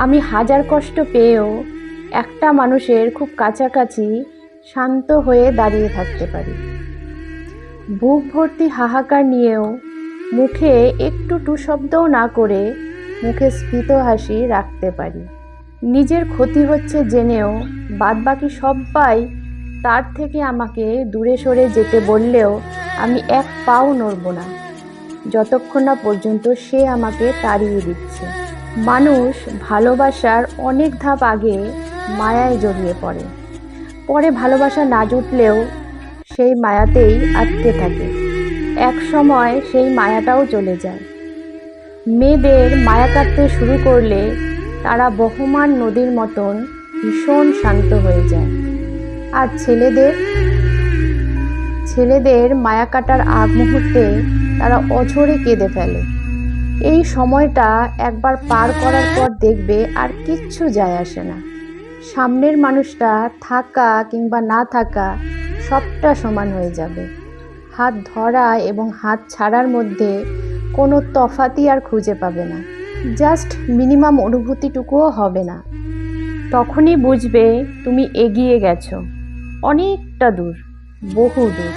আমি হাজার কষ্ট পেয়েও একটা মানুষের খুব কাছাকাছি শান্ত হয়ে দাঁড়িয়ে থাকতে পারি। বুক ভর্তি হাহাকার নিয়েও মুখে একটু টু শব্দও না করে মুখে স্ফীত হাসি রাখতে পারি। নিজের ক্ষতি হচ্ছে জেনেও বাদবাকি সবাই তার থেকে আমাকে দূরে সরে যেতে বললেও আমি এক পাও নড়ব না। যতক্ষণ না পর্যন্ত সে আমাকে তাড়িয়ে দিচ্ছে। মানুষ ভালোবাসার অনেক ধাপ আগে মায়ায় জড়িয়ে পড়ে। পরে ভালোবাসা না জুটলেও সেই মায়াতেই আটকে থাকে। এক সময় সেই মায়াটাও চলে যায়। মেয়েদের মায়া কাটতে শুরু করলে তারা বহমান নদীর মতন ভীষণ শান্ত হয়ে যায়। আর ছেলেদের ছেলেদের মায়া কাটার আগ মুহূর্তে তারা অঝরে কেঁদে ফেলে। এই সময়টা একবার পার করার পর দেখবে আর কিচ্ছু যায় আসে না। সামনের মানুষটা থাকা কিংবা না থাকা সবটা সমান হয়ে যাবে। হাত ধরা এবং হাত ছাড়ার মধ্যে কোনো তফাতি আর খুঁজে পাবে না। জাস্ট মিনিমাম অনুভূতিটুকুও হবে না। তখনই বুঝবে তুমি এগিয়ে গেছো। অনেকটা দূর বহু দূর